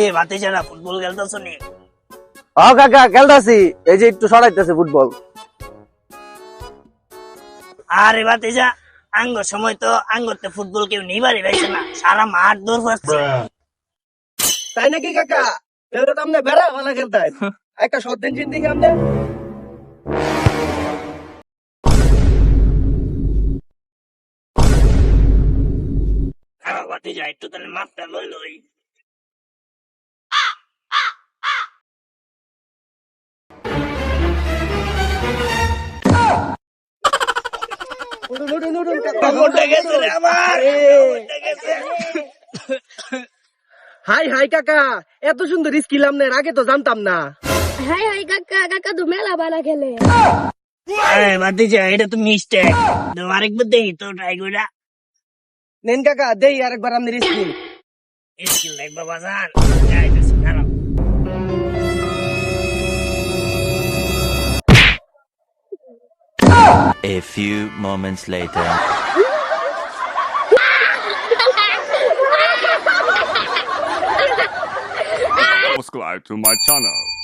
এ বাতি যারা ফুটবল খেলতেছ নি? ও কাকা খেলতাছি। এই যে একটু সরাইতেছে ফুটবল। আরে বাতি যা। আঙ্গ সময় তো আঙ্গতে ফুটবল কেউ নিবারই পাইছে না সারা মাঠ দৌড় পাচ্ছে তাই নাকি কাকা? তাহলে তো আপনি বেড়া ভালো খেলতেন একটা শট দিন জিন্দিগি আপনি বাতি যা একটু তাহলে মাঠটা লই লই। হাই হাই কাকা। এত সুন্দর স্কিল আপনার আগে তো জানতাম না। হাই হাই কাকা কাকা তো মেলা বালা খেলে। আরে বাতি এটা তো মিস্টেক তো আরেকবার দেখি তো ট্রাই করে নেন কাকা দেই আরেকবার আপনার স্কিল। স্কিল লাগবে বাজান। A few moments later. subscribe to my channel.